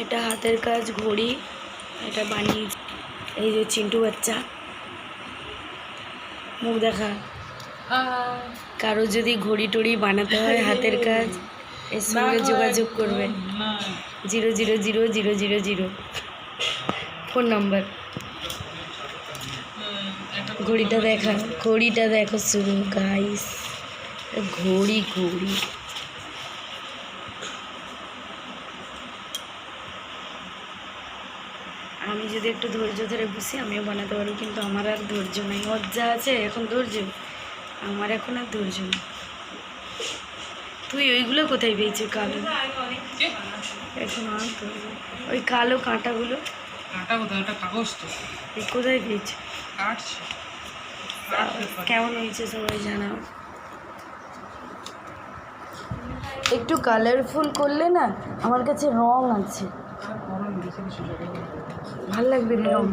এটা হাতের কাজ ঘড়ি এটা বানিয়ে এই যে চিন্টু বাচ্চা। মুখ দেখা। কারও যদি ঘড়ি টড়ি বানাতে হয় হাতের কাজ এর সঙ্গে যোগাযোগ করবেন zero zero zero zero zero zero. Phone number. ঘড়িটা দেখা ঘড়িটা দেখো শুরু গাইস ঘড়ি ঘড়ি। আমি যদি একটু ধৈর্য ধরে বসি আমিও বানাতে পারব কিন্তু আমার আর ধৈর্য নেই। ওর যা আছে এখন ধৈর্য? আমার এখন আর ধৈর্য নেই। তুই ওইগুলো কোথায় পেয়েছিস কালো? এখন আর ধৈর্য ওই কালো কাঁটাগুলো? কাটা কোথায়? পেয়েছিস? কেমন হয়েছে সবাই জানাও। একটু কালারফুল করলে না আমার কাছে রং আছে। কিছু ভালো লাগবে রং